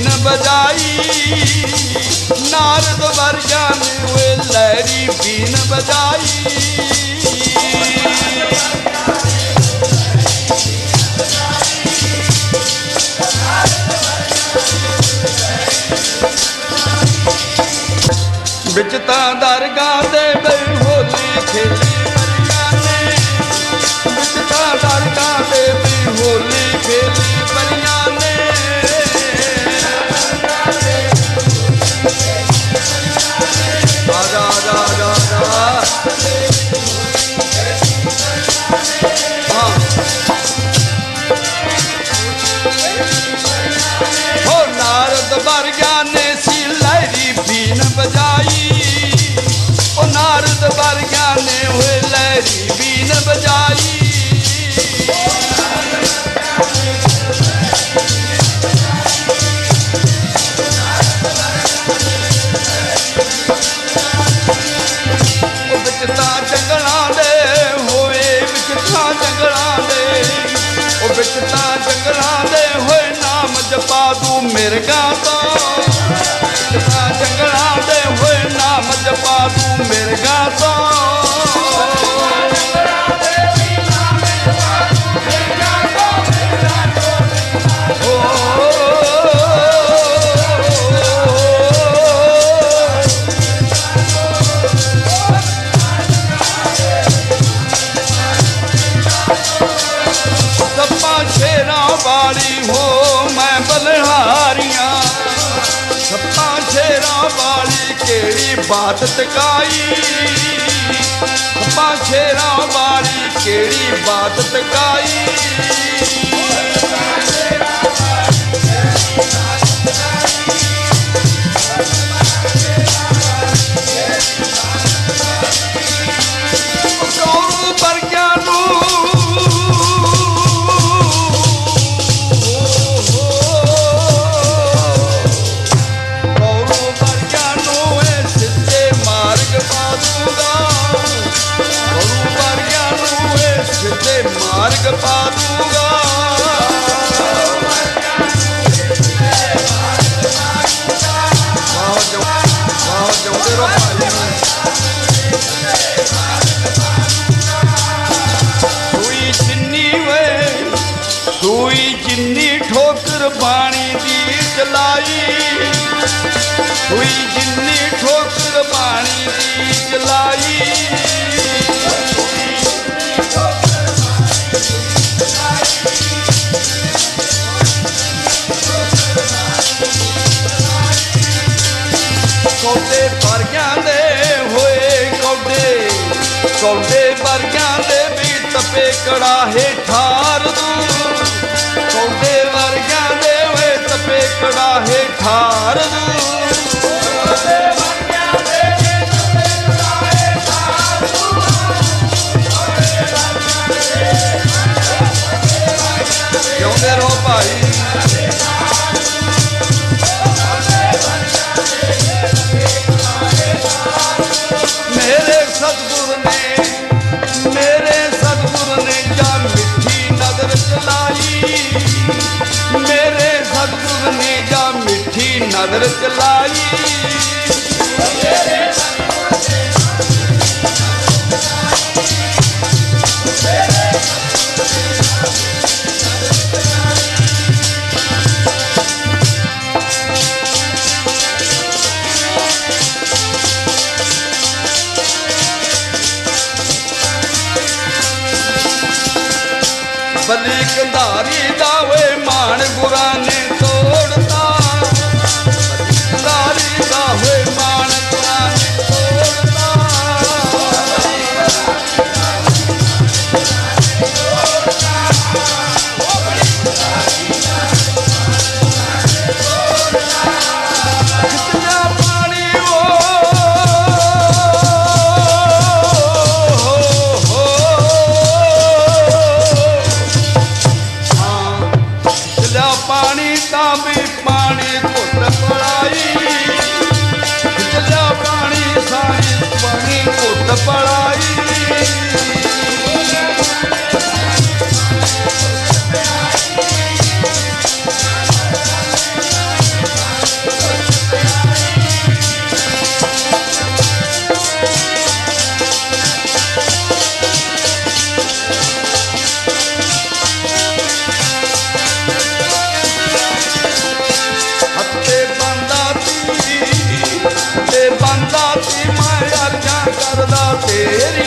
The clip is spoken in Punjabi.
ਬਿਨ ਬਜਾਈ ਨਾਰਦ ਵਰਗਨ ਵੇ ਲੈਰੀ ਬਿਨ ਬਜਾਈ। ਵਰਗਾ ਨੇ ਸੀ ਲਹਿਰੀ ਬੀਨ ਬਜਾਈ ਉਹ ਨਾਰਦ ਵਰਗਾ ਨੇ ਹੋਏ ਲਹਿਰੀ ਤੂੰ ਮਿਰਗਾ ਤੋਂ ਜੰਗਲਾਂ ਦੇ ਹੋਏ ਨਾਮ ਜਪਾ ਤੂੰ ਮਿਰਗਾ ਤੋਂ ਬਾਤ ਤਕਾਈ ਪਾਸ਼ੇਰਾ ਵਾਲੀ ਕਿਹੜੀ ਬਾਤ ਤਕਾਈ ਬਾਣੀ ਦੀ ਜਲਾਈ। ਹੋਈ ਜਿੰਨੀ ਠੋਕਰ ਬਾਣੀ ਦੀ ਜਲਾਈ। ਕੋਤੇ ਵਰਗਿਆਂ ਦੇ ਹੋਏ ਕੋਤੇ ਕੋਤੇ ਵਰਗਿਆਂ ਦੇ ਵੀ ਤਪੇ ਕੜਾ ਹੇਠਾਰ ਦੂ ਨਦਰ ਚਲਾਈ। ਮੇਰੇ ਸੰਗੋ ਤੇ ਨਦਰ ਚਲਾਈ ਮੇਰੇ ਸੰਗੋ ਤੇ ਕੰਧਾਰੀ ਦਾ paraíba. Yeah.